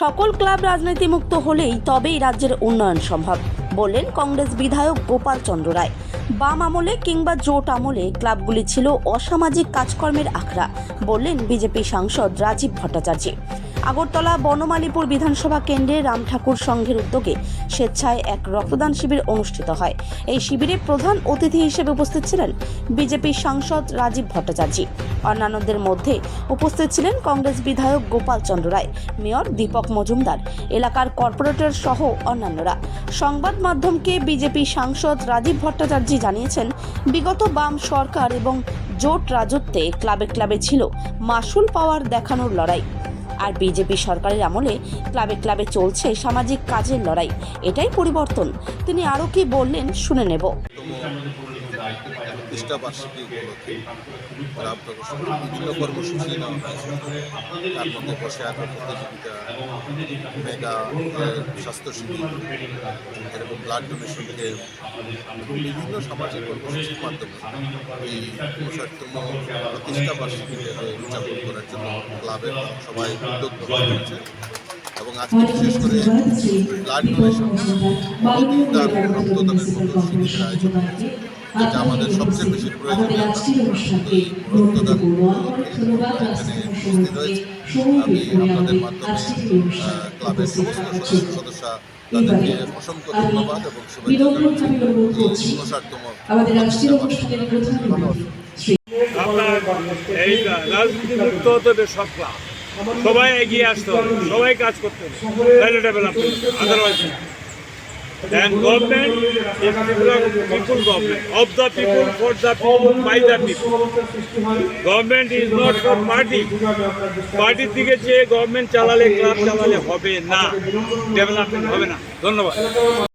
সকল ক্লাব রাজনীতি মুক্ত হলেই তবেই রাজ্যের উন্নয়ন সম্ভব। বললেন কংগ্রেস বিধায়ক গোপাল চন্দ্র রায়। বাম আমলে কিংবা জোট আমলে ক্লাবগুলি ছিল অসামাজিক কাজকর্মের আখড়া, বললেন বিজেপি সাংসদ রাজীব ভট্টাচার্য। আগরতলা বনমালীপুর বিধানসভা কেন্দ্রে রাম ঠাকুর সংঘের উদ্যোগে স্বেচ্ছায় এক রক্তদান শিবির অনুষ্ঠিত হয়। এই শিবিরে প্রধান অতিথি হিসেবে উপস্থিত ছিলেন বিজেপি সাংসদ রাজীব ভট্টাচার্য। অন্যান্যদের মধ্যে উপস্থিত ছিলেন কংগ্রেস বিধায়ক গোপাল চন্দ্র রায়, মেয়র দীপক মজুমদার, এলাকার কর্পোরেটর সহ অন্যান্যরা। সংবাদ মাধ্যমকে বিজেপি সাংসদ রাজীব ভট্টাচার্য জানিয়েছেন, বিগত বাম সরকার এবং জোট রাজত্বে ক্লাবে ক্লাবে ছিল মাসুল পাওয়ার দেখানোর লড়াই। আর বিজেপি সরকারের আমলে ক্লাবে ক্লাবে চলছে সামাজিক কাজের লড়াই। এটাই পরিবর্তন। তিনি আরও কি বললেন শুনে নেব। প্রতিষ্ঠা বার্ষিকী উপলক্ষে করে বিভিন্ন কর্মসূচি নেওয়া হয়েছে। তার মধ্যে বসে আঁকা প্রতিযোগিতা মেগা স্বাস্থ্য শিবির এরকম ব্লাড ডোনেশন ক্যাম্প বিভিন্ন সামাজিক কর্মসূচির মাধ্যমে এই ঊনষাটতম প্রতিষ্ঠা বার্ষিকীটাকে উদযাপন করার জন্য ক্লাবের সবাই উদ্যোগ গ্রহণ করছে। এবং আজকে বিশেষ করে ব্লাড ডোনেশন দান রক্তদানের মতো শিবিরের আয়োজন করেছে যেটা আমাদের সবচেয়ে বেশি প্রয়োজনীয়। কাজ। এই রক্তদান উপলক্ষে এখানে উপস্থিত হয়েছে। আমি আপনাদের মাধ্যমে ক্লাবের সমস্ত সদস্য সদস্য তাদেরকে অসংখ্য ধন্যবাদ এবং শুভেচ্ছা এই ঊনষাটতম আমাদের রাষ্ট্রীয় প্রতিষ্ঠা বার্ষিকী। অনুষ্ঠানের প্রধান শ্রী আপনার এই রাজনীতি মুক্ত হতে হবে সব ক্লাব। সবাই এগিয়ে আসতে হবে। সবাই কাজ করতে হবে। Otherwise And government is people government, of the people, for the people, by the people. Government is not for party. পার্টির দিকে চেয়ে গভর্নমেন্ট চালালে ক্লাব চালালে হবে না ডেভেলপমেন্ট হবে না ধন্যবাদ